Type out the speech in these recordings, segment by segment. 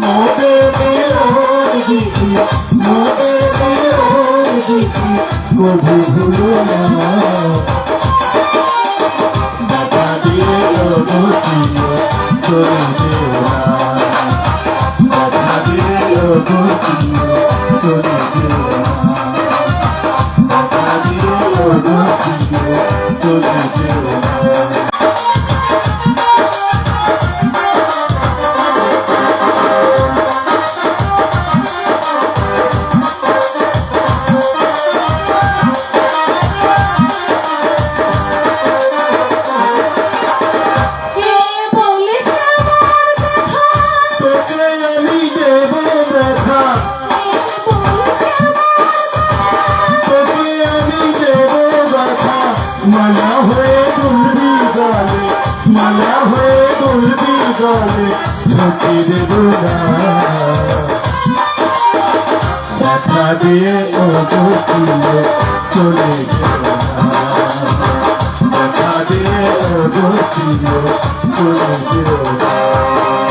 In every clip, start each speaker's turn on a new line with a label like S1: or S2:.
S1: মোদের মেয়র দিদি মোদের মেয়র দিদি কবু ভুলো না দেখা দিয়ে লোকিও চলে যেও না দেখা দিয়ে লোকিও চলে যেও জলে ঝুঁকি দেব না দেখা দিয়ে ও দুটিয়ে চলে যেও না দিয়ে ও দুটিয়ে চলে যেও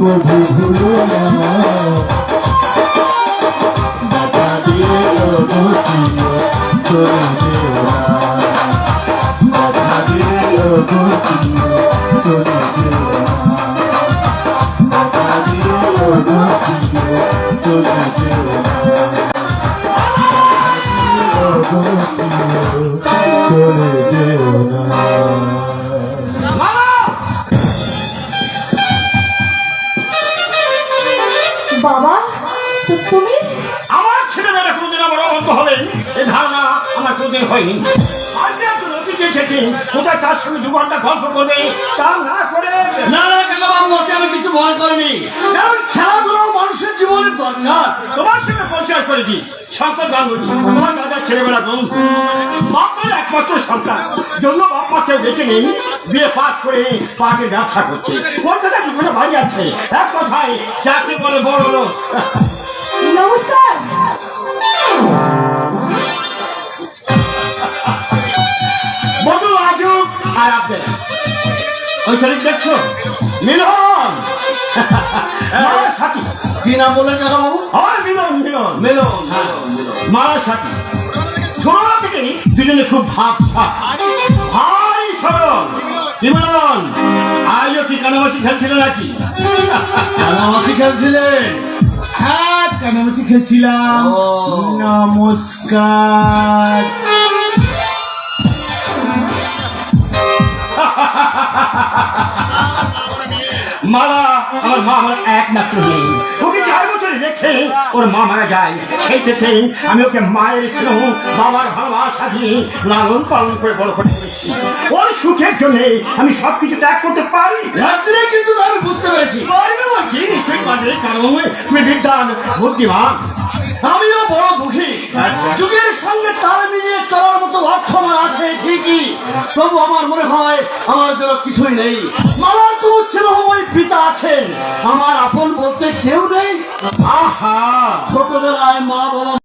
S1: কবু ভুলো না দেখা দিয়ে অগতিয়ে চলে যেও না দেখা দিয়ে অগতিয়ে চলে যেও না চলে যেও
S2: বাবা তুমি?
S3: আমার ছেলেমেয়েরা কোনোদিন আমার অবদ্ধ হবে। এ ধারণা আমার কোনোদিন হয়নি। আজকে একজন অতিথি এসেছি কোথায় তার সঙ্গে দু ঘণ্টা গল্প করবে তা না করে
S4: না না কাকা ওকে আমি কিছু মনে করিনি। কারণ খেলাধুলা মানুষের জীবনের দরকার।
S3: তোমার সঙ্গে পরিচয় করেছি শঙ্কর গাঙ্গুলি। তোমার দাদার ছেলেবেলা বন্ধু। বাপের একমাত্র সন্তান। জন্য বাপ কেউ বেঁচে নেই বিয়ে পাস করে পাকে ব্যবসা করছে। বাড়ি আছে? এক কথায় চাকরি বলে বড় লোক
S2: নমস্কার।
S3: ওই শরীর দেখছ? মিলন! মার সাথী
S4: কি নাম বললেন কাকা বাবু?
S3: মিলন মিলন।
S4: মেলন
S3: মার সাথী ছোটবেলা থেকে দুজনে খুব ভাব সাপ। ভাই সরল আজও কি কানামাছি খেলছিল নাকি?
S4: কানামাছি খেলছিলেন
S1: হ্যাঁ কানামাছি খেলছিলাম। নমস্কার।
S3: মালা আমার মা আমার একমাত্র মেয়ে। ওকে চার বছর রেখে? ওর মা মারা যায় সেই থেকে আমি ওকে মায়ের স্নেহ বাবার ভালোবাসা দিয়ে লালন পালন করে বড় করে ওর সুখের জন্য আমি সবকিছু ত্যাগ করতে পারি।
S4: রাত্রে কিন্তু আমি বুঝতে পেরেছি।
S3: পারবে নিশ্চয়ই পারবে। কারণ তুমি বিদ্যান বুদ্ধিমান।
S4: আমিও বড় যুগের সঙ্গে তার মিলিয়ে চলার মতো
S5: অর্থ আমার আছে ঠিকই। তবু আমার মনে হয়, আমার জন্য কিছুই নেই। মামার তবু চিরময় পিতা আছেন। আমার আপন বলতে কেউ নেই।
S3: আহা!
S5: ছোটবেলায় মা বাবা